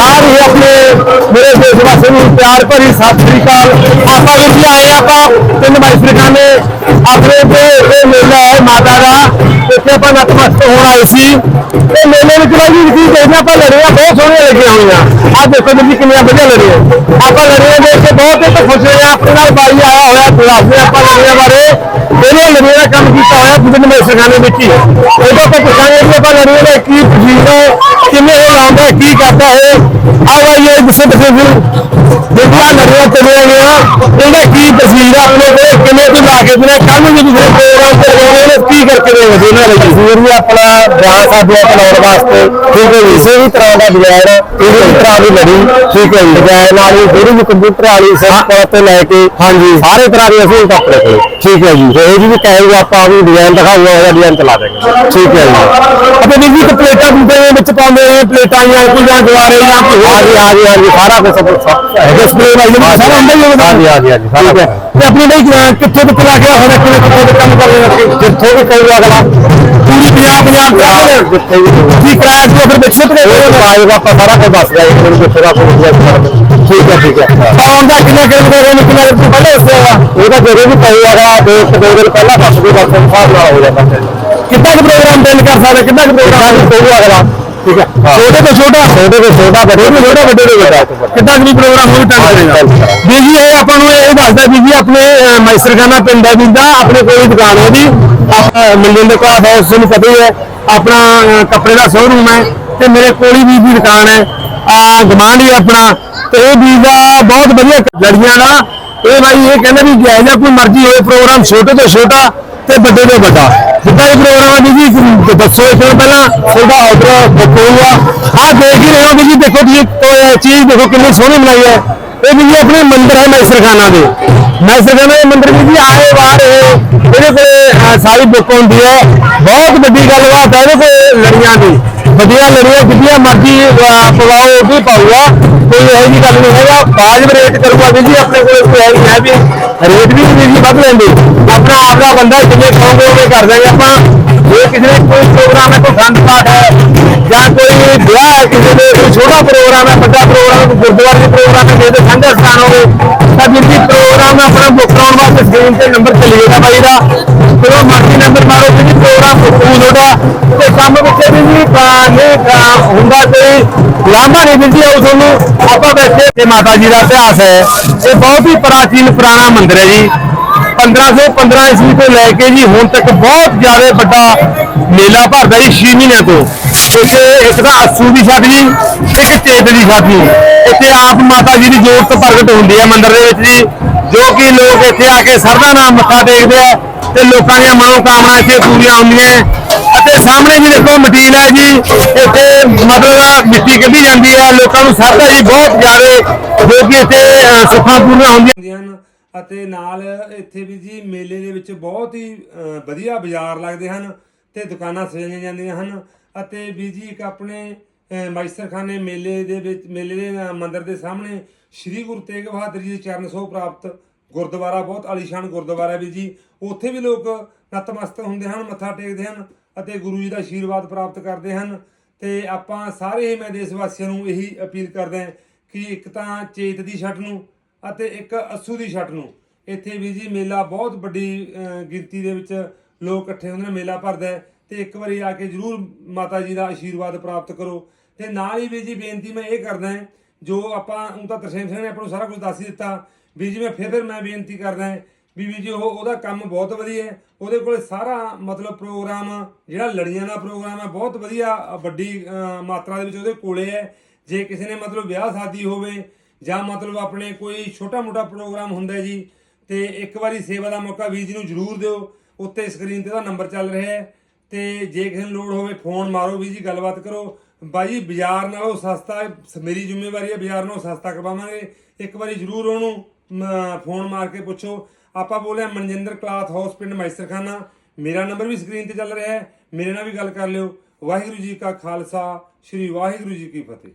ਸਾਰੇ ਆਪਣੇ ਮੇਰੇ ਦੇਸ਼ ਵਾਸੀ ਨੂੰ ਪਿਆਰ ਭਰੀ ਸਤਿ ਸ੍ਰੀ ਅਕਾਲ। ਆਪਾਂ ਵੀਰ ਜੀ ਆਏ ਆਪਾਂ, ਤਿੰਨ ਨੇ ਆਪਣੇ ਤੇ ਇਹ ਮੇਲਾ ਹੈ ਮਾਤਾ ਦਾ। ਇੱਥੇ ਆਪਾਂ ਨਤਮਸਤਕ ਹੋਣ ਆਏ ਸੀ। ਇਹ ਮੇਲੇ ਵਿੱਚ ਬਾਈ ਜੀ, ਕੀ ਕਹਿੰਦੇ ਆਪਾਂ ਲੜੀਆਂ ਬਹੁਤ ਸੋਹਣੀਆਂ ਲੱਗੀਆਂ ਹੋਈਆਂ। ਆਹ ਦੇਖੋ ਜੀ, ਕਿੰਨੀਆਂ ਵਧੀਆ ਲੜੀਆਂ। ਆਪਾਂ ਲੜੀਆਂ ਦੇਖ ਕੇ ਬਹੁਤ ਇੱਕ ਖੁਸ਼ ਹੋਏ ਹਾਂ। ਆਪਣੇ ਨਾਲ ਬਾਈ ਆਇਆ ਹੋਇਆ ਦੱਸਦੇ ਆਪਾਂ ਲੜੀਆਂ ਬਾਰੇ। ਇਹਨੇ ਲੜੀਆਂ ਦਾ ਕੰਮ ਕੀਤਾ ਹੋਇਆ ਤਿੰਨ ਮਾਈਸਟਰਖਾਨੇ ਵਿੱਚ ਹੀ ਇਹਦਾ ਆਪਾਂ ਪੁੱਛਾਂਗੇ ਕਿ ਆਪਾਂ ਲੜੀਆਂ ਦਾ ਕੀ ਤਜੀਬ ਹੈ। ਕਿਵੇਂ ਇਹ ਲਾਉਂਦਾ ਹੈ, ਕੀ ਕਰਦਾ ਹੈ ਬਾਈ ਇਹ ਦੱਸੋ ਫਿਰ ਜਿਹੜੀਆਂ ਲੜੀਆਂ ਚੱਲੀਆਂ ਗਈਆਂ ਇਹਦਾ ਕੀ ਤਸਵੀਰ ਆ ਆਪਣੇ ਕੋਲ ਕਿਵੇਂ ਤੋਂ ਲਾ ਕੇ ਦਿਨੇ ਕੱਲ ਨੂੰ ਜਦੋਂ ਪ੍ਰੋਗਰਾਮ ਤੇ ਜਾਓਗੇ ਕੀ ਕਰਕੇ ਦੇਵੇ ਇਹਨਾਂ ਲਈ ਤਸਵੀਰ ਵੀ ਆਪਣਾ ਵਿਆਹ ਸਾਡੇ ਬਣਾਉਣ ਵਾਸਤੇ ਠੀਕ ਹੈ ਕਿਸੇ ਵੀ ਤਰ੍ਹਾਂ ਦਾ ਡਿਜ਼ਾਈਨ ਕਿਸੇ ਵੀ ਤਰ੍ਹਾਂ ਦੀ ਲੜੀ ਠੀਕ ਹੈ ਡਿਜ਼ਾਈਨ ਵਾਲੀ ਜਿਹੜੀ ਵੀ ਕੰਪਿਊਟਰ ਵਾਲੀ ਸਭ ਤੋਂ ਲੈ ਕੇ ਹਾਂਜੀ। ਸਾਰੇ ਤਰ੍ਹਾਂ ਦੀ ਅਸੀਂ ਆਪਣੇ ਕੋਲ ਠੀਕ ਹੈ ਜੀ ਤੇ ਇਹ ਵੀ ਕਹੇਗਾ ਆਪਾਂ ਵੀ ਡਿਜ਼ਾਈਨ ਦਿਖਾਊਗਾ ਉਹਦਾ ਡਿਜ਼ਾਈਨ ਚਲਾ ਦੇਗਾ ਠੀਕ ਹੈ ਜੀ ਅਤੇ ਵੀ ਜੀ ਪਲੇਟਾਂ ਪੂਟੇ ਦੇ ਵਿੱਚ ਪਾਉਂਦੇ ਨੇ ਪਲੇਟਾਂ ਜਾਂ ਕੋਈ ਜਾਂ ਦੁਆਰੇ ਜਾਂ ਕੋਈ ਹਾਂਜੀ ਹਾਂਜੀ ਹਾਂਜੀ ਸਾਰਾ ਕੁਝ ਸਭ ਡਿਸਪਲੇ ਵਾਲੀ ਸਾਰਾ ਹੁੰਦਾ ਹੀ ਹੋਵੇਗਾ ਹਾਂਜੀ ਹਾਂਜੀ ਹਾਂਜੀ ਸਾਰਾ ਕੁਝ ਤੇ ਆਪਣੀ ਬਈ ਅਹ, ਕਿੱਥੇ ਤੱਕ ਲਾ ਗਿਆ ਹੁਣ ਕਿਵੇਂ ਕਿੱਥੇ ਤੱਕ ਕੰਮ ਕਰ ਰਹੇ ਹੋ ਜਿੱਥੋਂ ਵੀ ਕਹੂਗਾ ਅਗਲਾ ਪੂਰੀ ਪੰਜਾਬ ਪੰਜਾਬ ਜਿੱਥੇ ਵੀ ਕੀ ਕਿਰਾਇਆ ਜੋ ਫਿਰ ਵਿੱਚ ਤੇ ਆਏਗਾ ਆਪਾਂ ਸਾਰਾ ਕੁਝ ਦੱਸ ਜਾਏਗਾ ਮੈਨੂੰ ਕਿੱਥੇ ਦਾ ਕੋਈ ਠੀਕ ਹੈ ਠੀਕ ਹੈ ਆਉਣ ਦਾ ਹੈ ਉਹਦਾ ਜਦੋਂ ਵੀ ਪਊਗਾ ਅਗਲਾ ਦੋ ਇੱਕ ਦੋ ਦਿਨ ਪਹਿਲਾਂ ਦੱਸ ਦੇ ਬਸ ਹਿਸਾਬ ਨਾਲ ਹੋ ਜਾਂਦਾ ਕਿੰਨਾ ਕੁ ਪ੍ਰੋਗਰਾਮ ਦਿਨ ਕਰ ਸਕਦੇ ਕਿੰਨਾ ਕੁ ਪ੍ਰੋਗਰਾਮ ਪਊਗਾ ਅਗਲਾ ਠੀਕ ਹੈ। ਛੋਟੇ ਤੋਂ ਛੋਟਾ? ਛੋਟੇ ਤੋਂ ਛੋਟਾ ਵੱਡੇ ਤੋਂ ਛੋਟਾ ਵੱਡੇ ਤੋਂ ਵੱਡਾ। ਕਿੰਨਾ ਕੁ ਪ੍ਰੋਗਰਾਮ ਹੋਵੇ ਟੱਕ ਕਰੇਗਾ ਬੀਜੀ ਇਹ ਆਪਾਂ ਨੂੰ ਇਹ ਦੱਸਦਾ ਬੀਜੀ ਆਪਣੇ ਅਹ, ਮਾਈਸਰਖਾਨਾ ਪਿੰਡ ਹੈ ਜਿੰਦਾ ਆਪਣੇ ਕੋਲ ਹੀ ਦੁਕਾਨ ਹੈ ਜੀ। ਮਿਲਣ ਦੇ ਕੋਲ ਹਾਊਸ ਨੂੰ ਪਤਾ ਹੀ ਹੈ। ਆਪਣਾ ਕੱਪੜੇ ਦਾ ਸ਼ੋਰੂਮ ਹੈ ਤੇ ਮੇਰੇ ਕੋਲ ਹੀ ਵੀ ਦੀ ਦੁਕਾਨ ਹੈ। ਆ ਗਮਾਂਡ ਹੀ ਆਪਣਾ ਤੇ ਇਹ ਬੀਜ ਦਾ ਬਹੁਤ ਵਧੀਆ ਲੜੀਆਂ ਦਾ। ਇਹ ਬਾਈ ਇਹ ਕਹਿੰਦੇ ਵੀ ਜਾਇਜ਼ ਆ ਕੋਈ ਮਰਜ਼ੀ ਹੋਵੇ ਪ੍ਰੋਗਰਾਮ ਛੋਟੇ ਤੋਂ ਛੋਟਾ ਤੇ ਵੱਡੇ ਤੋਂ ਵੱਡਾ। ਜਿੱਦਾਂ ਇਹ ਪ੍ਰੋਗਰਾਮ ਹੈ ਵੀ ਜੀ? ਦੱਸੋ ਇਸ ਤੋਂ ਪਹਿਲਾਂ ਤੁਹਾਡਾ ਆਰਡਰ ਬੁੱਕ ਹੋਊਗਾ ਆਹ ਦੇਖ ਹੀ ਰਹੇ ਹੋ ਵੀ ਜੀ ਦੇਖੋ ਜੀ ਚੀਜ਼ ਦੇਖੋ ਕਿੰਨੀ ਸੋਹਣੀ ਬਣਾਈ ਹੈ। ਇਹ ਵੀ ਜੀ ਆਪਣੇ ਮੰਦਿਰ ਹੈ ਮੈਸਰਖਾਨਾ ਦੇ। ਮੈਸਰਖਾਨਾ ਦੇ ਮੰਦਿਰ ਵੀ ਜੀ ਆਏ ਬਾਹਰ ਇਹ ਇਹਦੇ ਕੋਲ ਅਹ, ਸਾਰੀ ਬੁੱਕ ਹੁੰਦੀ ਹੈ। ਬਹੁਤ ਵੱਡੀ ਗੱਲਬਾਤ ਹੈ ਇਹਦੇ ਕੋਲ ਲੜੀਆਂ ਦੀ। ਵਧੀਆ ਲੜੀਆਂ ਜਿੱਦੀਆਂ ਮਰਜ਼ੀ ਪਵਾਓ, ਉਹ ਵੀ ਪਾਊਗਾ ਕੋਈ ਇਹੋ ਜਿਹੀ ਗੱਲ ਨਹੀਂ ਹੈਗਾ। ਬਾਜਬ ਰੇਟ ਕਰੂਗਾ ਵੀ ਜੀ, ਆਪਣੇ ਕੋਲ ਕੋਈ ਹੈ ਨਹੀਂ ਵੀ ਰੇਟ ਵੀ ਨਹੀਂ ਜੀ ਵੱਧ ਲੈਂਦੇ। ਆਪਣਾ ਆਪਦਾ ਬੰਦਾ ਜਿੰਨੇ ਕਹੋਗੇ ਉਹਨੇ ਕਰ ਦਾਂਗੇ ਆਪਾਂ ਜੇ ਕਿਸੇ ਨੇ ਕੋਈ ਪ੍ਰੋਗਰਾਮ ਹੈ, ਕੋਈ ਖੰਡ ਪਾਠ ਹੈ, ਜਾਂ ਕੋਈ ਵਿਆਹ ਹੈ ਕਿਸੇ ਦੇ, ਕੋਈ ਛੋਟਾ ਪ੍ਰੋਗਰਾਮ ਹੈ, ਵੱਡਾ ਪ੍ਰੋਗਰਾਮ ਹੈ ਕੋਈ ਗੁਰਦੁਆਰੇ ਦੇ ਪ੍ਰੋਗਰਾਮ ਹੈ, ਕਿਸੇ ਦੇ ਸੰਘ ਸਥਾਨ ਹੋਵੇ, ਤਾਂ ਵੀਰ ਪ੍ਰੋਗਰਾਮ ਆਪਣਾ ਬੁੱਕ ਕਰਾਉਣ ਵਾਸਤੇ ਸਕਰੀਨ ਤੇ ਨੰਬਰ ਚੱਲੀਏਗਾ ਬਾਈ ਦਾ। ਫਿਰ ਉਹ ਮਰਜ਼ੀ ਨੰਬਰ ਮਾਰੋ ਜੀ ਪ੍ਰੋਗਰਾਮ ਬੁੱਕ ਹੋ ਤੇ ਕੰਮ ਵਿੱਚ ਵੀ ਨਹੀਂ ਅਹ, ਹੁੰਦਾ ਕੋਈ। ਲਾਂਭਾ ਨਹੀਂ ਵੀਰ ਜੀ ਤੁਹਾਨੂੰ। ਆਪਾਂ ਬੈਠੇ ਤੇ ਮਾਤਾ ਜੀ ਦਾ ਇਤਿਹਾਸ ਹੈ। ਇਹ ਬਹੁਤ ਹੀ ਪ੍ਰਾਚੀਨ ਪੁਰਾਣਾ ਮੰਦਿਰ ਹੈ ਜੀ। 1515 ਈਸਵੀ ਤੋਂ ਲੈ ਕੇ ਜੀ ਹੁਣ ਤੱਕ ਬਹੁਤ ਜ਼ਿਆਦਾ ਵੱਡਾ ਮੇਲਾ ਭਰਦਾ ਜੀ 6 ਮਹੀਨਿਆਂ ਤੋਂ। ਇੱਥੇ ਇੱਕ ਤਾਂ ਅਸੂ ਦੀ ਛੱਤ ਜੀ ਇੱਕ ਚੇਤ ਦੀ ਛੱਤ ਜੀ। ਇੱਥੇ ਆਪ ਮਾਤਾ ਜੀ ਦੀ ਜੋਤ ਪ੍ਰਗਟ ਹੁੰਦੀ ਹੈ ਮੰਦਿਰ ਦੇ ਵਿੱਚ ਜੀ। ਜੋ ਕਿ ਲੋਕ ਇੱਥੇ ਆ ਕੇ ਸਰਦਾ ਨਾਮ ਮੱਥਾ ਟੇਕਦੇ ਆ। ਤੇ ਲੋਕਾਂ ਦੀਆਂ ਮਨੋਕਾਮਨਾ ਇੱਥੇ ਪੂਰੀਆਂ ਹੁੰਦੀਆਂ ਅਤੇ ਸਾਹਮਣੇ ਵੀ ਦੇਖੋ ਮਟੀਨ ਹੈ ਜੀ ਇੱਥੇ ਮਤਲਬ ਮਿੱਟੀ ਕੱਢੀ ਜਾਂਦੀ ਹੈ। ਲੋਕਾਂ ਨੂੰ ਸਰਦਾ ਜੀ ਬਹੁਤ ਜ਼ਿਆਦਾ ਜੋ ਕਿ ਇੱਥੇ ਸੁੱਖਾਂ ਪੂਰੀਆਂ ਹੁੰਦੀਆਂ ਹਨ। ਅਤੇ ਨਾਲ ਇੱਥੇ ਵੀ ਜੀ ਮੇਲੇ ਦੇ ਵਿੱਚ ਬਹੁਤ ਹੀ ਵਧੀਆ ਬਾਜ਼ਾਰ ਲੱਗਦੇ ਹਨ ਤੇ ਦੁਕਾਨਾਂ ਸਜਾਈਆਂ ਜਾਂਦੀਆਂ ਹਨ। ਅਤੇ ਵੀ ਜੀ ਇੱਕ ਆਪਣੇ ਅ, ਮਾਈਸਰਖਾਨੇ ਮੇਲੇ ਦੇ ਵਿੱਚ ਮੇਲੇ ਦੇ ਮੰਦਿਰ ਦੇ ਸਾਹਮਣੇ ਸ੍ਰੀ ਗੁਰੂ ਤੇਗ ਬਹਾਦਰ ਜੀ ਦੇ ਚਰਨ ਸੋਹ ਪ੍ਰਾਪਤ ਗੁਰਦੁਆਰਾ ਬਹੁਤ ਆਲੀਸ਼ਾਨ ਗੁਰਦੁਆਰਾ ਵੀ ਜੀ। ਉੱਥੇ ਵੀ ਲੋਕ ਨਤਮਸਤਕ ਹੁੰਦੇ ਹਨ, ਮੱਥਾ ਟੇਕਦੇ ਹਨ ਅਤੇ ਗੁਰੂ ਜੀ ਦਾ ਆਸ਼ੀਰਵਾਦ ਪ੍ਰਾਪਤ ਕਰਦੇ ਹਨ। ਤੇ ਆਪਾਂ ਸਾਰੇ ਹੀ ਮੈਂ ਦੇਸ਼ ਵਾਸੀਆਂ ਨੂੰ ਇਹੀ ਅਪੀਲ ਕਰਦਾ ਕਿ ਇੱਕ ਤਾਂ ਚੇਤ ਦੀ ਛੱਟ ਨੂੰ ਅਤੇ ਇੱਕ ਅਸੂ ਦੀ ਛੱਟ ਨੂੰ। ਇੱਥੇ ਵੀ ਜੀ ਮੇਲਾ ਬਹੁਤ ਵੱਡੀ ਗਿਣਤੀ ਦੇ ਵਿੱਚ ਲੋਕ ਇਕੱਠੇ ਹੁੰਦੇ ਨੇ, ਮੇਲਾ ਭਰਦਾ ਹੈ। ਤੇ ਇੱਕ ਵਾਰੀ ਆ ਕੇ ਜਰੂਰ ਮਾਤਾ ਜੀ ਦਾ ਆਸ਼ੀਰਵਾਦ ਪ੍ਰਾਪਤ ਕਰੋ। ਤੇ ਨਾਲ ਹੀ ਵੀ ਜੀ ਬੇਨਤੀ ਮੈਂ ਇਹ ਕਰਦਾ ਜੋ ਆਪਾਂ ਉਹ ਤਾਂ ਤਰਸੇਮ ਸਿੰਘ ਨੇ ਆਪਾਂ ਨੂੰ ਸਾਰਾ ਕੁਝ ਦੱਸ ਹੀ ਦਿੱਤਾ ਵੀ ਜੀ ਮੈਂ ਫਿਰ ਫਿਰ ਮੈਂ ਬੇਨਤੀ ਕਰਦਾ ਹਾਂ ਵੀ ਵੀ ਜੀ, ਉਹ ਉਹਦਾ ਕੰਮ ਬਹੁਤ ਵਧੀਆ ਹੈ। ਉਹਦੇ ਕੋਲੇ ਸਾਰਾ ਮਤਲਬ ਪ੍ਰੋਗਰਾਮ, ਜਿਹੜਾ ਲੜੀਆਂ ਦਾ ਪ੍ਰੋਗਰਾਮ ਹੈ, ਬਹੁਤ ਵਧੀਆ ਵੱਡੀ ਮਾਤਰਾ ਦੇ ਵਿੱਚ ਉਹਦੇ ਕੋਲੇ ਹੈ। ਜੇ ਕਿਸੇ ਨੇ ਮਤਲਬ ਵਿਆਹ ਸ਼ਾਦੀ ਹੋਵੇ ਜਾਂ ਮਤਲਬ ਆਪਣੇ ਕੋਈ ਛੋਟਾ ਮੋਟਾ ਪ੍ਰੋਗਰਾਮ ਹੁੰਦਾ ਜੀ, ਤੇ ਇੱਕ ਵਾਰੀ ਸੇਵਾ ਦਾ ਮੌਕਾ ਵੀਰ ਜੀ ਨੂੰ ਜ਼ਰੂਰ ਦਿਓ। ਉੱਤੇ ਸਕਰੀਨ ਤੇ ਉਹਦਾ ਨੰਬਰ ਚੱਲ ਰਿਹਾ ਹੈ। ਤੇ ਜੇ ਕਿਸੇ ਨੂੰ ਲੋੜ ਹੋਵੇ ਫੋਨ ਮਾਰੋ ਵੀ ਜੀ, ਗੱਲਬਾਤ ਕਰੋ। ਬਾਈ ਬਾਜ਼ਾਰ ਨਾਲੋਂ ਸਸਤਾ, ਮੇਰੀ ਜ਼ਿੰਮੇਵਾਰੀ ਹੈ, ਬਾਜ਼ਾਰ ਨਾਲੋਂ ਸਸਤਾ ਕਰਵਾਵਾਂਗੇ। ਇੱਕ ਵਾਰੀ ਜ਼ਰੂਰ ਉਹਨੂੰ ਫੋਨ ਮਾਰ ਕੇ ਪੁੱਛੋ। ਆਪਾਂ ਬੋਲਿਆ ਮਨਜਿੰਦਰ ਕਲਾਥ ਹਾਊਸ ਪਿੰਡ ਮੈਸਰਖਾਨਾ। ਮੇਰਾ ਨੰਬਰ ਵੀ ਸਕਰੀਨ ਤੇ ਚੱਲ ਰਿਹਾ ਹੈ। ਮੇਰੇ ਨਾਲ ਵੀ ਗੱਲ ਕਰ ਲਿਓ। ਵਾਹਿਗੁਰੂ ਜੀ ਕਾ ਖਾਲਸਾ, ਸ੍ਰੀ ਵਾਹਿਗੁਰੂ ਜੀ ਕੀ ਫਤਿਹ।